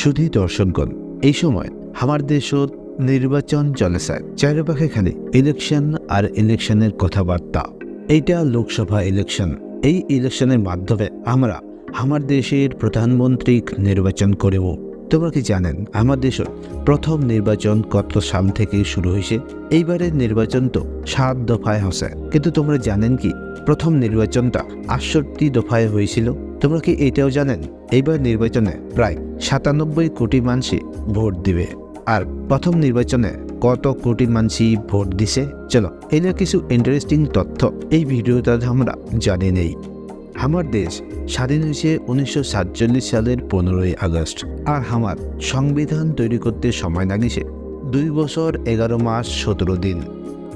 শুধু দর্শকগণ, এই সময় আমার দেশত নির্বাচন চলেছে। চারিপাশে খালি ইলেকশন আর ইলেকশনের কথাবার্তা। এইটা লোকসভা ইলেকশন এই ইলেকশনের মাধ্যমে আমরা আমার দেশের প্রধানমন্ত্রী নির্বাচন করেব তোমরা কি জানেন, আমার দেশের প্রথম নির্বাচন কত সাল থেকে শুরু হয়েছে? এইবারের নির্বাচন তো সাত দফায় হসে কিন্তু তোমরা জানেন কি, প্রথম নির্বাচনটা আটষট্টি দফায় হয়েছিল। তোমরা কি এটাও জানেন? এইবার নির্বাচনে প্রায় সাতানব্বই কোটি মানুষই ভোট দিবে। আর প্রথম নির্বাচনে কত কোটি মানুষই ভোট দিছে? চলো, এই নিয়ে কিছু ইন্টারেস্টিং তথ্য এই ভিডিওটা আমরা জানি নেই। আমার দেশ স্বাধীন হয়েছে উনিশশো সাতচল্লিশ সালের পনেরোই আগস্ট। আর আমার সংবিধান তৈরি করতে সময় লাগিছে দুই বছর এগারো মাস সতেরো দিন।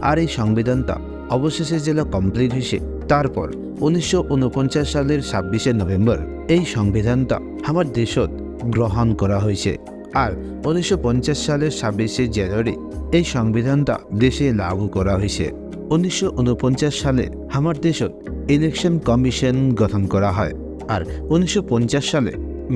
আর এই সংবিধানটা অবশেষে জেলা কমপ্লিট হয়েছে। তারপর উনিশশো উনপঞ্চাশ সালের ছাব্বিশে নভেম্বর এই সংবিধানটা আমার দেশত গ্রহণ করা হয়েছে। আর উনিশশো পঞ্চাশ সালের ছাব্বিশে জানুয়ারি এই সংবিধানটা দেশে লাগু করা হয়েছে। উনিশশো উনপঞ্চাশ সালে আমার দেশত ইলেকশন কমিশন গঠন করা হয়। আর উনিশশো পঞ্চাশ সালে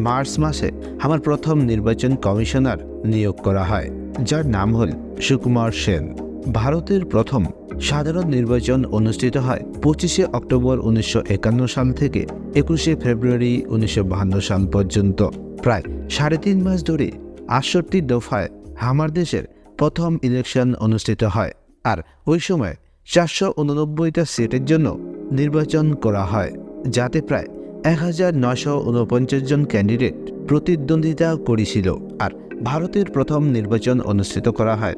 মার্চ মাসে আমার প্রথম নির্বাচন কমিশনার নিয়োগ করা হয়, যার নাম হল সুকুমার সেন। ভারতের প্রথম সাধারণ নির্বাচন অনুষ্ঠিত হয় পঁচিশে অক্টোবর উনিশশো একান্ন সাল থেকে একুশে ফেব্রুয়ারি উনিশশো সাল পর্যন্ত। প্রায় সাড়ে তিন মাস ধরে আটষট্টি দফায় হামার দেশের প্রথম ইলেকশন অনুষ্ঠিত হয় আর ওই সময় চারশো উননব্বইটা সিটের জন্য নির্বাচন করা হয়, যাতে প্রায় এক হাজার নশো উনপঞ্চাশ জন ক্যান্ডিডেট প্রতিদ্বন্দ্বিতা করেছিল আর ভারতের প্রথম নির্বাচন অনুষ্ঠিত করা হয়।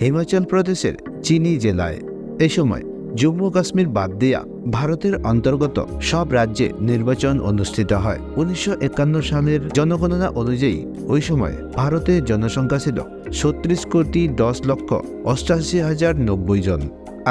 হিমাচল প্রদেশের চিনি জেলায়। এই সময় জম্মু কাশ্মীর বাদ দিয়া ভারতের অন্তর্গত সব রাজ্যে নির্বাচন অনুষ্ঠিত হয়। উনিশশো একান্ন সালের জনগণনা অনুযায়ী ওই সময় ভারতের জনসংখ্যা ছিল ছত্রিশ কোটি দশ লক্ষ অষ্টাশি হাজার নব্বই জন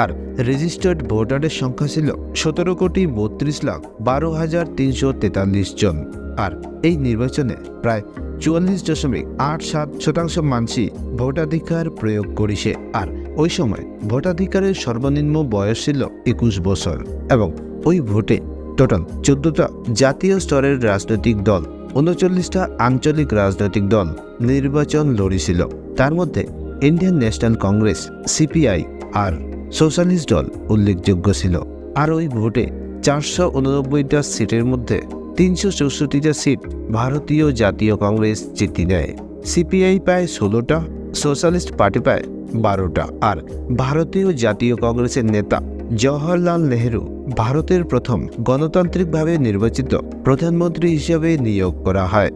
আর রেজিস্টার্ড ভোটারের সংখ্যা ছিল সতেরো কোটি বত্রিশ লাখ বারো হাজার তিনশো তেতাল্লিশ জন। আর এই নির্বাচনে প্রায় চুয়াল্লিশ দশমিক আট সাত শতাংশ মানুষই ভোটাধিকার প্রয়োগ করিছে। আর ওই সময় ভোটাধিকারের সর্বনিম্ন বয়স ছিল একুশ বছর এবং ওই ভোটে টোটাল চোদ্দটা জাতীয় স্তরের রাজনৈতিক দল, উনচল্লিশটা আঞ্চলিক রাজনৈতিক দল নির্বাচন লড়িছিল তার মধ্যে ইন্ডিয়ান ন্যাশনাল কংগ্রেস, সিপিআই আর সোশ্যালিস্ট দল উল্লেখযোগ্য ছিল। আর ওই ভোটে চারশো উননব্বইটা সিটের মধ্যে তিনশো চৌষট্টিটা সিট ভারতীয় জাতীয় কংগ্রেস জিতে নেয়। সিপিআই পায় ষোলোটা, সোশ্যালিস্ট পার্টি পায় বারোটা। আর ভারতীয় জাতীয় কংগ্রেসের নেতা জওহরলাল নেহরু ভারতের প্রথম গণতান্ত্রিকভাবে নির্বাচিত প্রধানমন্ত্রী হিসেবে নিয়োগ করা হয়।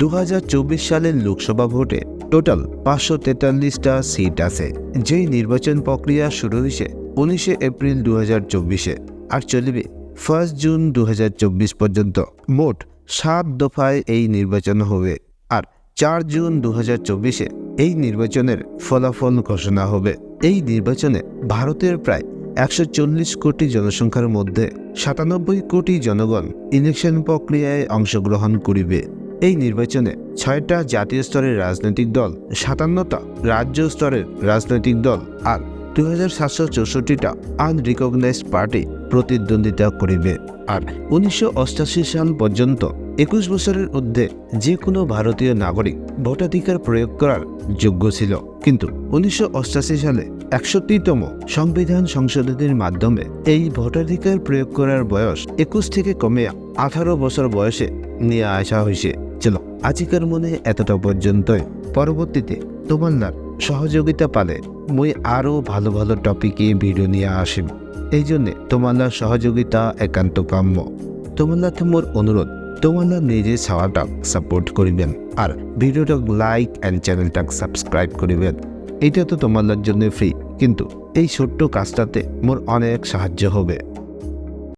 দু হাজার চব্বিশ সালের লোকসভা ভোটে টোটাল পাঁচশো তেতাল্লিশটা সিট আছে। যেই নির্বাচন প্রক্রিয়া শুরু হয়েছে উনিশে এপ্রিল দু চব্বিশে আর চলবে ফার্স্ট জুন দু হাজার চব্বিশ পর্যন্ত। মোট সাত দফায় এই নির্বাচন হবে। চার জুন দু হাজার চব্বিশে এই নির্বাচনের ফলাফল ঘোষণা হবে। এই নির্বাচনে ভারতের প্রায় একশো চল্লিশ কোটি জনসংখ্যার মধ্যে সাতানব্বই কোটি জনগণ ইলেকশন প্রক্রিয়ায় অংশগ্রহণ করিবে। এই নির্বাচনে ছয়টা জাতীয় স্তরের রাজনৈতিক দল, সাতান্নটা রাজ্য স্তরের রাজনৈতিক দল আর দুই হাজার সাতশো চৌষট্টিটা আনরিকগনাইজড পার্টি প্রতিদ্বন্দ্বিতা করিবে। আর উনিশশো সাল পর্যন্ত একুশ বছরের ঊর্ধ্বে যে কোনো ভারতীয় নাগরিক ভোটাধিকার প্রয়োগ করার যোগ্য ছিল। কিন্তু উনিশশো সালে একষট্টিতম সংবিধান সংশোধনের মাধ্যমে এই ভোটাধিকার প্রয়োগ করার বয়স একুশ থেকে কমে আঠারো বছর বয়সে নিয়ে আসা হয়েছে। চলো, আজিকার মনে এতটা পর্যন্তই। পরবর্তীতে তোমার সহযোগিতা পালে মুই আরও ভালো ভালো টপিকে ভিডিও নিয়ে আসিম। এই জন্যে তোমার সহযোগিতা একান্ত কাম্য। তোমার মোর অনুরোধ তোমার নিজে ছাওয়াটা সাপোর্ট করিবেন। আর ভিডিওটা লাইক অ্যান্ড চ্যানেলটা সাবস্ক্রাইব করিবেন। এটা তো তোমাদের জন্য ফ্রি কিন্তু এই ছোট্ট কাজটাতে মোর অনেক সাহায্য হবে।